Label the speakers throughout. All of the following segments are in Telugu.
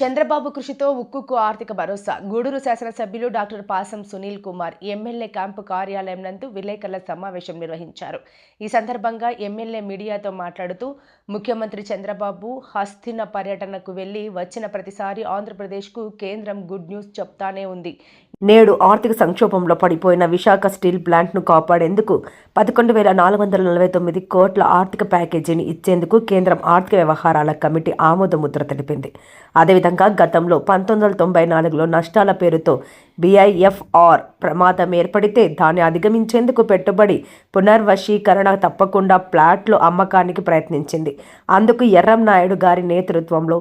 Speaker 1: చంద్రబాబు కృషితో ఉక్కుకు ఆర్థిక భరోసా. గూడూరు శాసనసభ్యులు డాక్టర్ పాసం సునీల్ కుమార్ ఎమ్మెల్యే క్యాంపు కార్యాలయం నందు విలేకరుల సమావేశం నిర్వహించారు. ఈ సందర్భంగా ఎమ్మెల్యే మీడియాతో మాట్లాడుతూ ముఖ్యమంత్రి చంద్రబాబు హస్తిన పర్యటనకు వెళ్ళి వచ్చిన ప్రతిసారి ఆంధ్రప్రదేశ్కు కేంద్రం గుడ్ న్యూస్ చెప్తానే ఉంది. నేడు ఆర్థిక సంక్షోభంలో పడిపోయిన విశాఖ స్టీల్ ప్లాంట్ను కాపాడేందుకు పదకొండు వేల నాలుగు వందల నలభై తొమ్మిది కోట్ల ఆర్థిక ప్యాకేజీని ఇచ్చేందుకు కేంద్రం ఆర్థిక వ్యవహారాల కమిటీ ఆమోద ముద్ర తెలిపింది. అదేవిధంగా గతంలో పంతొమ్మిది వందల తొంభై నాలుగులో నష్టాల పేరుతో బీఐఎఫ్ఆర్ ప్రమాదం ఏర్పడితే దాన్ని అధిగమించేందుకు పెట్టుబడి పునర్వశీకరణ తప్పకుండా ప్లాట్లు అమ్మకానికి ప్రయత్నించింది. అందుకు ఎర్రం నాయుడు గారి నేతృత్వంలో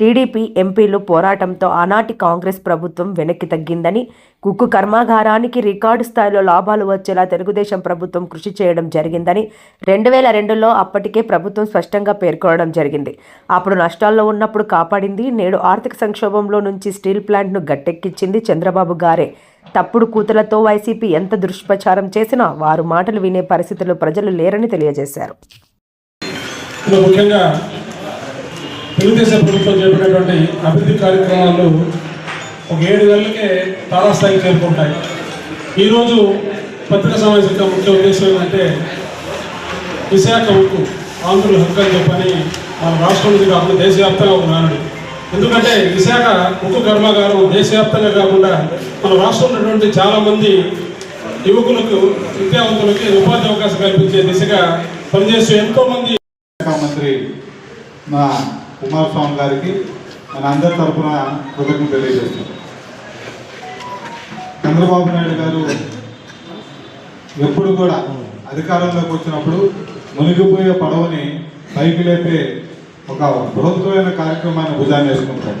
Speaker 1: టీడీపీ ఎంపీలు పోరాటంతో ఆనాటి కాంగ్రెస్ ప్రభుత్వం వెనక్కి తగ్గిందని కుక్కు కర్మాగారానికి రికార్డు స్థాయిలో లాభాలు వచ్చేలా తెలుగుదేశం ప్రభుత్వం కృషి చేయడం జరిగిందని రెండు వేల రెండులో అప్పటికే ప్రభుత్వం స్పష్టంగా పేర్కొనడం జరిగింది. అప్పుడు నష్టాల్లో ఉన్నప్పుడు కాపాడింది నేడు ఆర్థిక సంక్షోభంలో నుంచి స్టీల్ ప్లాంట్ను గట్టెక్కించింది చంద్రబాబు గారే. తప్పుడు కూతులతో వైసీపీ ఎంత దుష్ప్రచారం చేసినా వారు మాటలు వినే పరిస్థితుల్లో ప్రజలు లేరని తెలియజేశారు.
Speaker 2: ముఖ్యంగా తెలుగుదేశం ప్రభుత్వం చేపట్టినటువంటి అభివృద్ధి కార్యక్రమాలు ఒక ఏడు నెలలకే తారాస్థాయికి చేరుకుంటాయి. ఈరోజు పత్రికా సమావేశం యొక్క ముఖ్య ఉద్దేశం ఏంటంటే విశాఖ ఉక్కు ఆంధ్రుల హక్కు అని చెప్పని మన రాష్ట్రం నుంచి కాకుండా దేశవ్యాప్తంగా ఒక నానుడు. ఎందుకంటే విశాఖ ఉక్కు కర్మాగారం దేశవ్యాప్తంగా కాకుండా మన రాష్ట్రంలో ఉన్నటువంటి చాలామంది యువకులకు విద్యావంతులకి ఉపాధి అవకాశం కల్పించే దిశగా పనిచేస్తూ ఎంతోమంది
Speaker 3: మంత్రి మా కుమారస్వామి గారికి మన అందరి తరఫున కృతజ్ఞత తెలియజేస్తున్నాం. చంద్రబాబు నాయుడు గారు ఎప్పుడు కూడా అధికారంలోకి వచ్చినప్పుడు మునిగిపోయే పడవని పైకి లేపే ఒక బృహత్తమైన కార్యక్రమాన్ని భుజాన్ని వేసుకుంటాడు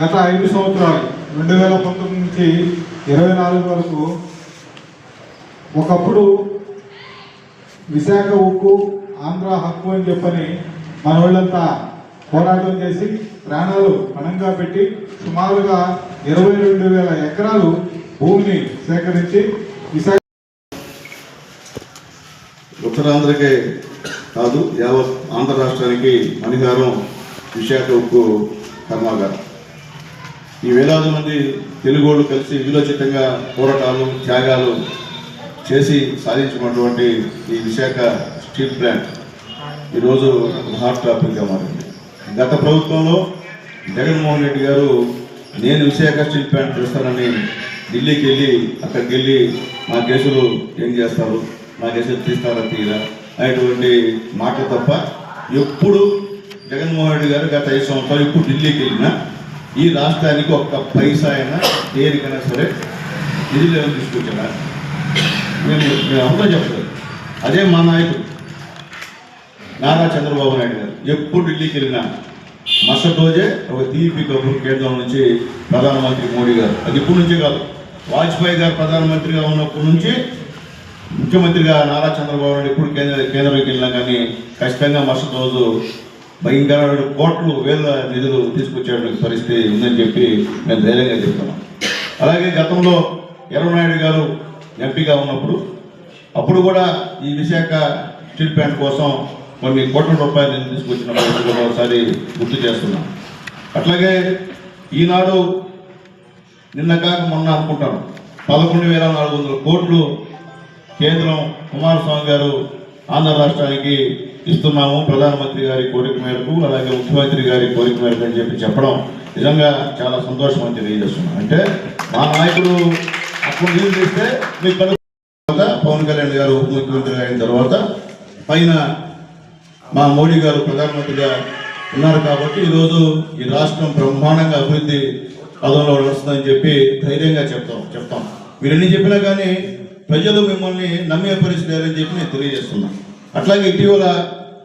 Speaker 3: గత ఐదు సంవత్సరాలు రెండు వేల పంతొమ్మిది నుంచి ఇరవై నాలుగు వరకు ఒకప్పుడు విశాఖ ఉక్కు ఆంధ్ర హక్కు అని చెప్పని మన వాళ్ళంతా పోరాటం చేసి ప్రాణాలు పణంగా పెట్టి సుమారుగా ఇరవై రెండు వేల ఎకరాలు భూమిని సేకరించి విశాఖ
Speaker 4: ఉత్తరాంధ్రకే కాదు యావత్ ఆంధ్ర రాష్ట్రానికి అధికారం విశాఖ ఉక్కు కర్మాగారం. ఈ వేలాది మంది తెలుగోళ్ళు కలిసి విలోచితంగా పోరాటాలు త్యాగాలు చేసి సాధించినటువంటి ఈ విశాఖ స్టీల్ ప్లాంట్ ఈరోజు హాట్ టాపిక్గా మారింది. గత ప్రభుత్వంలో జగన్మోహన్ రెడ్డి గారు నేను విశాఖ స్టీల్ ప్లాంట్ చేస్తానని ఢిల్లీకి వెళ్ళి అక్కడికి వెళ్ళి మా కేసులు ఏం చేస్తారు? మా కేసులు తీస్తారా తీరా అనేటువంటి మాట తప్ప ఎప్పుడు జగన్మోహన్ రెడ్డి గారు గత ఐదు సంవత్సరాలు ఇప్పుడు ఢిల్లీకి వెళ్ళినా ఈ రాష్ట్రానికి ఒక్క పైసా అయినా దేనికైనా సరే నిధులు ఏమైనా తీసుకొచ్చారా? మేము మేము అందరూ చెప్పలేదు. అదే మా నాయకుడు. నారా చంద్రబాబు నాయుడు గారు. ఎప్పుడు ఢిల్లీకి వెళ్ళినా మరుసటి రోజే ఒక తీపి కబుర్ కేంద్రం నుంచి ప్రధానమంత్రి మోడీ గారు. అది ఇప్పటి నుంచే కాదు. వాజ్పేయి గారు ప్రధానమంత్రిగా ఉన్నప్పటి నుంచి ముఖ్యమంత్రిగా నారా చంద్రబాబు నాయుడు ఎప్పుడు కేంద్ర కేంద్రంకి వెళ్ళినా కానీ ఖచ్చితంగా మరుసటి రోజు భయంకరమైన కోట్లు వేల నిధులు తీసుకొచ్చే పరిస్థితి ఉందని చెప్పి మేము ధైర్యంగా చెప్తున్నాం. అలాగే గతంలో ఎర్రనాయుడు గారు ఎంపీగా ఉన్నప్పుడు అప్పుడు కూడా ఈ విశాఖ స్టీల్ ప్లాంట్ కోసం కొన్ని కోట్ల రూపాయలు నేను తీసుకొచ్చిన కూడా ఒకసారి గుర్తు చేస్తున్నాం. అట్లాగే ఈనాడు నిన్న కాక మొన్న అనుకుంటాను పదకొండు వేల నాలుగు వందల కోట్లు కేంద్రం కుమారస్వామి గారు ఆంధ్ర రాష్ట్రానికి ఇస్తున్నాము. ప్రధానమంత్రి గారి కోరిక మేరకు అలాగే ముఖ్యమంత్రి గారి కోరిక మేరకు అని చెప్పి చెప్పడం నిజంగా చాలా సంతోషం అని తెలియజేస్తున్నాను అంటే మా నాయకుడు అప్పుడు నీళ్ళు తీస్తే మీకు తర్వాత పవన్ కళ్యాణ్ గారు ఉప ముఖ్యమంత్రి అయిన తర్వాత పైన మా మోడీ గారు ప్రధానమంత్రిగా ఉన్నారు కాబట్టి ఈరోజు ఈ రాష్ట్రం బ్రహ్మాండంగా అభివృద్ధి పదంలో నడుస్తుందని చెప్పి ధైర్యంగా చెప్తాం చెప్తాం. మీరు ఎన్ని చెప్పినా కానీ ప్రజలు మిమ్మల్ని నమ్మే పరిస్థితి లేదని చెప్పి నేను తెలియజేస్తున్నాను అట్లాగే ఇటీవల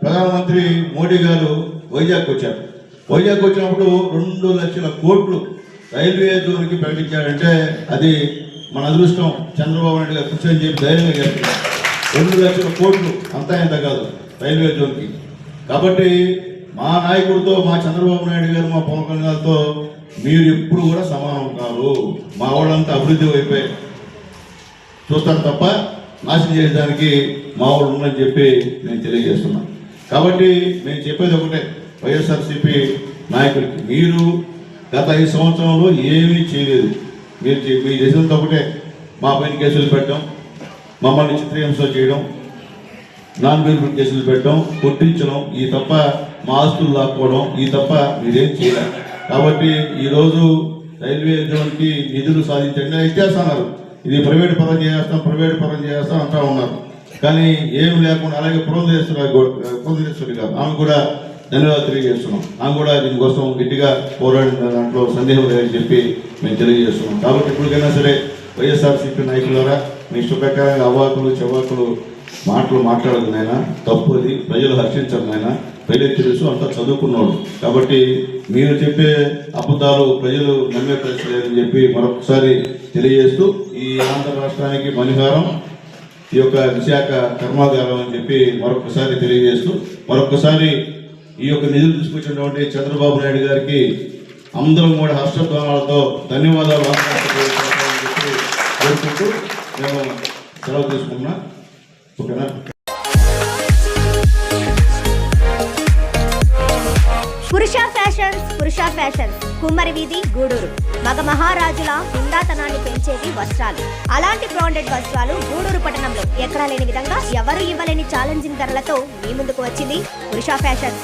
Speaker 4: ప్రధానమంత్రి మోడీ గారు వైజాగ్ వచ్చారు. వైజాగ్ వచ్చినప్పుడు రెండు లక్షల కోట్లు రైల్వే జోన్కి ప్రకటించారంటే అది మన అదృష్టం. చంద్రబాబు నాయుడు గారు కూర్చొని చెప్పి ధైర్యంగా చెప్తున్నారు రెండు లక్షల కోట్లు అంతా ఇంత కాదు. రైల్వే జోన్కి. కాబట్టి మా నాయకుడితో మా చంద్రబాబు నాయుడు గారు మా పవన్ కళ్యాణ్ గారితో మీరు ఎప్పుడు కూడా సమానం కాదు. మా వాళ్ళంతా అభివృద్ధి వైపే చూస్తాను తప్ప నాశనం చేయడానికి మా వాళ్ళు ఉందని చెప్పి నేను తెలియజేస్తున్నాను కాబట్టి నేను చెప్పేది ఒకటే వైఎస్ఆర్సీపీ నాయకులకి మీరు గత ఐదు సంవత్సరంలో ఏమీ చేయలేదు. మీరు చే- మీరు చేసినంత ఒకటే మా పైన కేసులు పెట్టడం మమ్మల్ని చిత్రహింస చేయడం నాన్ బెనిఫిట్ కేసులు పెట్టడం కొట్టించడం ఈ తప్ప మా ఆస్తులు లాక్కోవడం ఈ తప్ప మీరేం చేయలేం. కాబట్టి ఈరోజు రైల్వే జోన్కి నిధులు సాధించండి. ఇచ్చేస్తున్నారు ఇది ప్రైవేట్ పరం చేస్తాం ప్రైవేట్ పరం చేస్తాం అంటూ ఉన్నారు. కానీ ఏమి లేకుండా అలాగే పురంధేశ్వర పురంధేశ్వరి గారు ఆమె కూడా ధన్యవాదాలు తెలియజేస్తున్నాం. ఆమె కూడా దీనికోసం గట్టిగా పోరాడిన దాంట్లో సందేహం లేదని చెప్పి మేము తెలియజేస్తున్నాం. కాబట్టి ఇప్పటికైనా సరే వైఎస్ఆర్సీపీ నాయకులారా మీ శుభ్రకరంగా అవాకులు చెవాకులు మాటలు మాట్లాడదు నాయన తప్పు అది ప్రజలు హర్షించరు నాయన. ప్రజలకు తెలుసు అంతా చదువుకున్నాడు కాబట్టి మీరు చెప్పే అబద్ధాలు ప్రజలు నమ్మే పరిస్థితి లేదని చెప్పి మరొకసారి తెలియజేస్తూ ఈ ఆంధ్ర రాష్ట్రానికి మణిహారం ఈ యొక్క విశాఖ కర్మాగారం అని చెప్పి మరొకసారి తెలియజేస్తూ మరొకసారి ఈ యొక్క నిధులు తీసుకొచ్చినటువంటి చంద్రబాబు నాయుడు గారికి అందరం కూడా హర్షధ్వానాలతో ధన్యవాదాలు చెప్పి కోరుకుంటూ మేము సెలవు తీసుకున్నాం ఓకేనా
Speaker 5: పురుష ఫ్యాషన్స్ పురుష ఫ్యాషన్స్. కుమ్మరి వీధి గూడూరు. మగ మహారాజుల హుందాతనాన్ని పెంచేవి వస్త్రాలు. అలాంటి బ్రాండెడ్ వస్త్రాలు గూడూరు పట్టణంలో ఎక్కడా లేని విధంగా ఎవరు ఇవ్వలేని ఛాలెంజింగ్ ధరలతో మీ ముందుకు వచ్చింది పురుష ఫ్యాషన్స్.